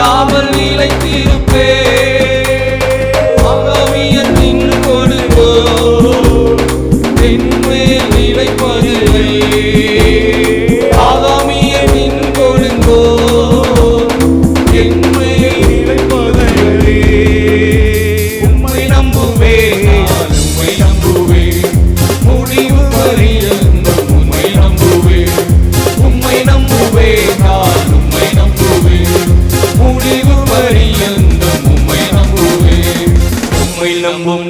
அசையாமல் நிலைத்திருப்பே. ஆவியத்தின் கொடுவோ தென்மேல் நிலைப்பதுவே நம்பும்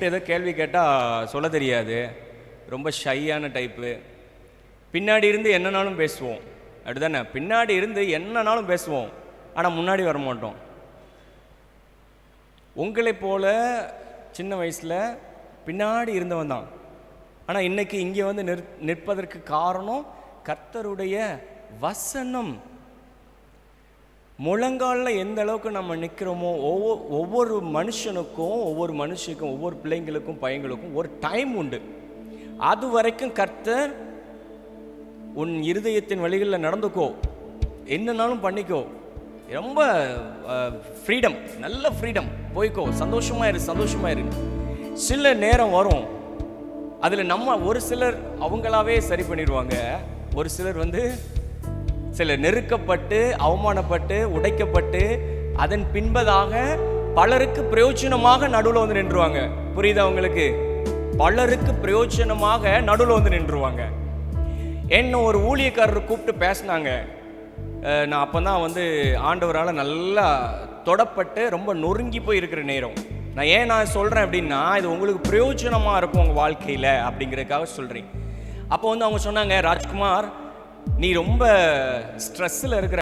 கூப்பிட்டு ஏதோ கேள்வி கேட்டால் சொல்ல தெரியாது. ரொம்ப ஷையான டைப்பு பின்னாடி இருந்து என்னனாலும் பேசுவோம். அப்படிதானே? பின்னாடி இருந்து என்னனாலும் பேசுவோம். ஆனால் முன்னாடி வர மாட்டோம். உங்களை போல சின்ன வயசில் பின்னாடி இருந்தவன் தான். ஆனால் இன்றைக்கி இங்கே வந்து நிற் நிற்பதற்கு காரணம் கர்த்தருடைய வசனம். முழங்காலில் எந்த அளவுக்கு நம்ம நிற்கிறோமோ ஒவ்வொரு ஒவ்வொரு மனுஷனுக்கும் ஒவ்வொரு மனுஷனுக்கும் ஒவ்வொரு பிள்ளைங்களுக்கும் பையங்களுக்கும் ஒரு டைம் உண்டு. அது வரைக்கும் கர்த்தர் உன் இருதயத்தின் வழிகளில் நடந்துக்கோ. என்னன்னாலும் பண்ணிக்கோ. ரொம்ப ஃப்ரீடம் நல்ல ஃப்ரீடம் போய்க்கோ. சந்தோஷமாக இரு சந்தோஷமாக இரு. சில நேரம் வரும். அதில் நம்ம ஒரு சிலர் அவங்களாவே சரி பண்ணிடுவாங்க. ஒரு சிலர் வந்து சில நெருக்கப்பட்டு அவமானப்பட்டு உடைக்கப்பட்டு அதன் பின்பதாக பலருக்கு பிரயோஜனமாக நடுவில் வந்து நின்றுவாங்க. புரியுதா அவங்களுக்கு பலருக்கு பிரயோஜனமாக நடுவில் வந்து நின்றுவாங்க. என்ன ஒரு ஊழியக்காரர் கூப்பிட்டு பேசினாங்க. நான் அப்போ தான் வந்து ஆண்டவரால் நல்லா தொடப்பட்டு ரொம்ப நொறுங்கி போய் இருக்கிற நேரம். நான் ஏன் நான் சொல்கிறேன் அப்படின்னா இது உங்களுக்கு பிரயோஜனமாக இருக்கும் உங்கள் வாழ்க்கையில் அப்படிங்கிறதுக்காக சொல்கிறேன் அப்போ வந்து அவங்க சொன்னாங்க ராஜ்குமார் நீ ரொம்ப ஸ்ட்ரெஸ்ஸில் இருக்கிற